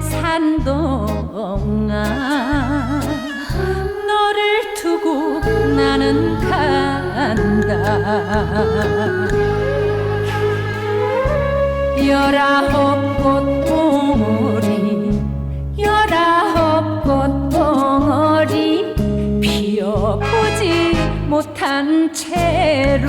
산동아 너를 두고 나는 간다. 열아홉 꽃 봉오리 열아홉 꽃 봉오리 피어보지 못한 채로.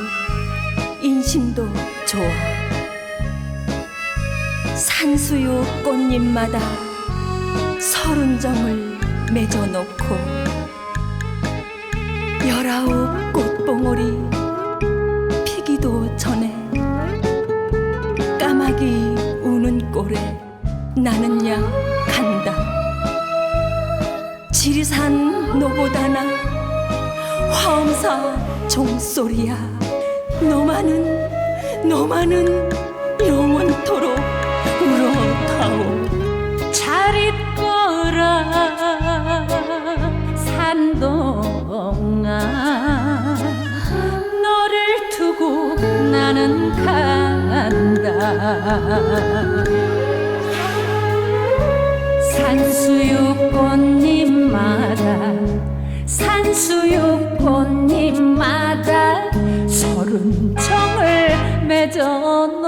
인심도 좋아. 산수유 꽃잎마다 서른 정을 맺어놓고 열아홉 꽃봉오리 피기도 전에 까마귀 우는 꼴에 나는 야 간다. 지리산 노보다나 화엄사 종소리야 너만은 너만은 영원토록 울어다오. 잘 있거라 산동아. 너를 두고 나는 간다. 산수유 꽃잎마다 산수유 꽃 맺어 놓고